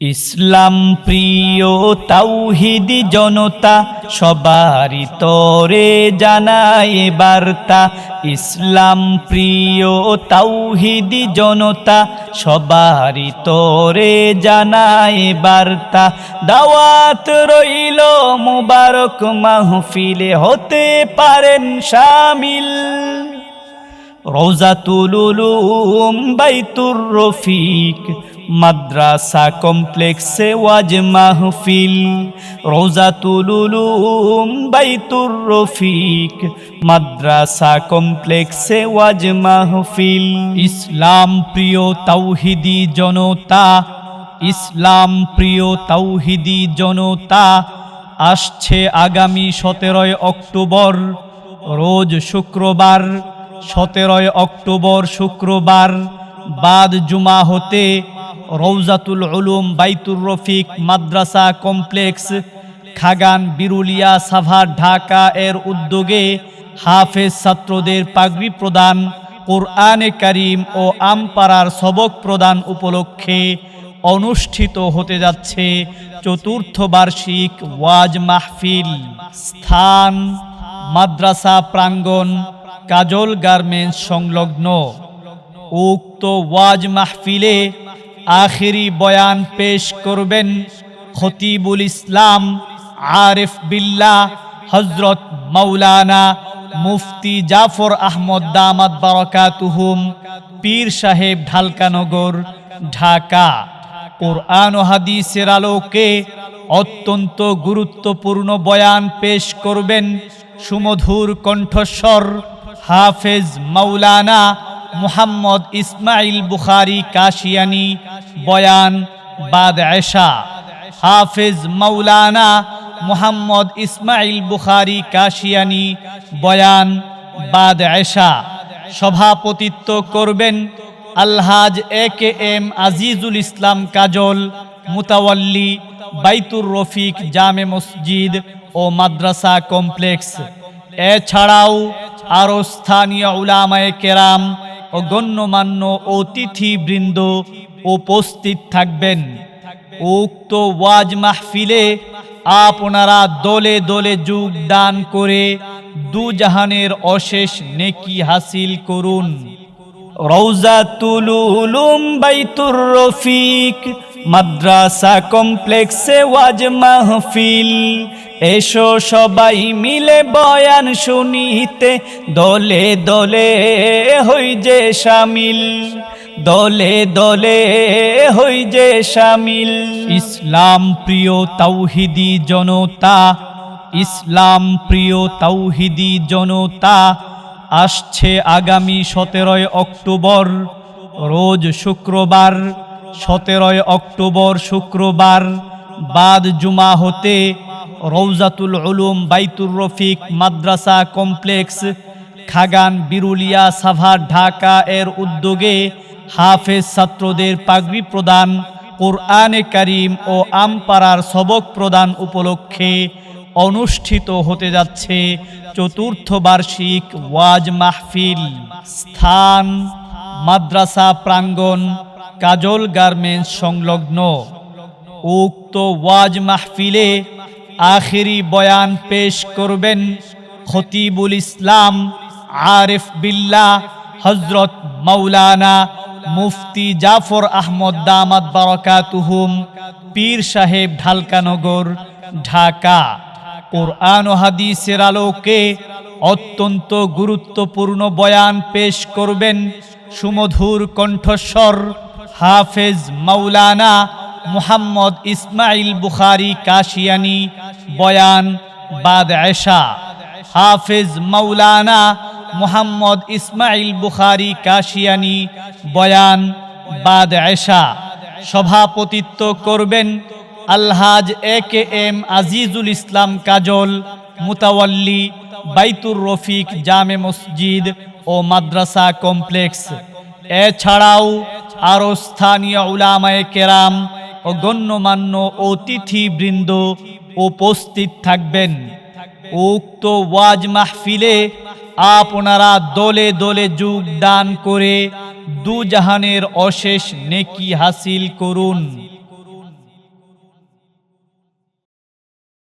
ইসলাম প্রিয় তাওহিদি জনতা, সবারই তরে জানায় বার্তা। ইসলাম প্রিয় তাওহিদি জনতা, সবারই তরে জানায় বার্তা। দাওয়াত রইল মুবারক, মাহফিলে হতে পারেন শামিল রোজাতুল উলুম বাইতুর রফিক, মাদ্রাসা কমপ্লেক্সে ওয়াজ মাহফিল। রোজাতুল উলুম বাইতুর রফিক, মাদ্রাসা কমপ্লেক্সে ওয়াজ মাহফিল। ইসলাম প্রিয় তাওহিদি জনতা, ইসলাম প্রিয় তাওহিদি জনতা, আসছে আগামী সতেরোই অক্টোবর, রোজ শুক্রবার। সতেরোই অক্টোবর শুক্রবার বাদ জুমা হতে রৌজাতুল উলুম বাইতুর রফিক মাদ্রাসা কমপ্লেক্স খাগান বিরুলিয়া সাভার ঢাকা এর উদ্যোগে হাফেজ ছাত্রদের পাগড়ি প্রদান, কোরআনে কারিম ও আমপাড়ার সবক প্রদান উপলক্ষে অনুষ্ঠিত হতে যাচ্ছে চতুর্থ বার্ষিক ওয়াজ মাহফিল। স্থান, মাদ্রাসা প্রাঙ্গণ কাজল গার্মেন্টস সংলগ্ন। উক্ত ওয়াজ মাহফিলে আখেরি বয়ান পেশ করবেন খতিবুল ইসলাম আরিফ বিল্লা হজরত মৌলানা মুফতি জাফর আহমদ দামাত বারকাতুহুম, পীর সাহেব ঢালকানগর, ঢাকা। কোরআন হাদিসের আলোকে অত্যন্ত গুরুত্বপূর্ণ বয়ান পেশ করবেন সুমধুর কণ্ঠস্বর হাফেজ মাওলানা মুহাম্মদ ইসমাইল বুখারি কাশিয়ানি বয়ান বাদ এশা। হাফেজ মাওলানা মুহাম্মদ ইসমাইল বুখারি কাশিয়ানি বয়ান বাদ এশা। সভাপতিত্ব করবেন আলহাজ A K M Azizul Islam Kajal, মুতাওয়াল্লি, Baitur Rafiq জামে মসজিদ ও মাদ্রাসা কমপ্লেক্স। এছাড়াও আরও স্থানীয় উলামায়ে কেরাম ও গণ্যমান্য অতিথিবৃন্দ উপস্থিত থাকবেন। উক্ত ওয়াজ মাহফিলে আপনারা দলে দলে যোগদান করে দুজাহানের অশেষ নেকি হাসিল করুন। রফিক মাদ্রাসা কমপ্লেক্সে ওয়াজ মাহফিল এসো সবাই মিলে বয়ান শুনিতে, দলে দলে হই যে শামিল দলে দলে হই যে শামিল ইসলাম প্রিয় তাওহিদি জনতা, ইসলাম প্রিয় তাওহিদি জনতা, আসছে আগামী সতেরোই অক্টোবর, রোজ শুক্রবার, সতেরোই অক্টোবর শুক্রবার, বাদ জুমা হতে রৌজাতুল উলুম, বাইতুর রফিক, মাদ্রাসা কমপ্লেক্স, খাগান, বিরুলিয়া, সাভার, ঢাকা এর উদ্যোগে হাফেজ ছাত্রদের পাগড়ি প্রদান, কোরআনে কারিম ও আমপাড়ার সবক প্রদান উপলক্ষে অনুষ্ঠিত হতে যাচ্ছে চতুর্থ বার্ষিক ওয়াজ মাহফিল। স্থান, মাদ্রাসা প্রাঙ্গণ, কাজল গার্মেন্টস সংলগ্ন। উক্ত ওয়াজ মাহফিলে আখিরি বয়ান পেশ করবেন খতিবুল ইসলাম আরিফ বিল্লাহ হজরত মৌলানা মুফতি জাফর আহমদ দামাত বারকাতুহুম পীর সাহেব ঢালকানগর, ঢাকা। কোরআন হাদিসের আলোকে অত্যন্ত গুরুত্বপূর্ণ বয়ান পেশ করবেন সুমধুর কণ্ঠস্বর হাফেজ মাওলানা মুহাম্মদ ইসমাইল বুখারি কাশিয়ানি বয়ান বাদ এশা। হাফেজ মৌলানা মুহাম্মদ ইসমাইল বুখারি কাশিয়ানি বয়ান বাদ এশা। সভাপতিত্ব করবেন আলহাজ A K M Azizul Islam Kajal, মুতাওয়াল্লি, Baitur Rafiq জামে মসজিদ ও মাদ্রাসা কমপ্লেক্স। এছাড়াও আরও স্থানীয় উলামায়ে কেরাম ও গণ্যমান্য অতিথিবৃন্দ উপস্থিত থাকবেন। উক্ত ওয়াজ মাহফিলে আপনারা দলে দলে যোগদান করে দুজাহানের অশেষ নেকি হাসিল করুন।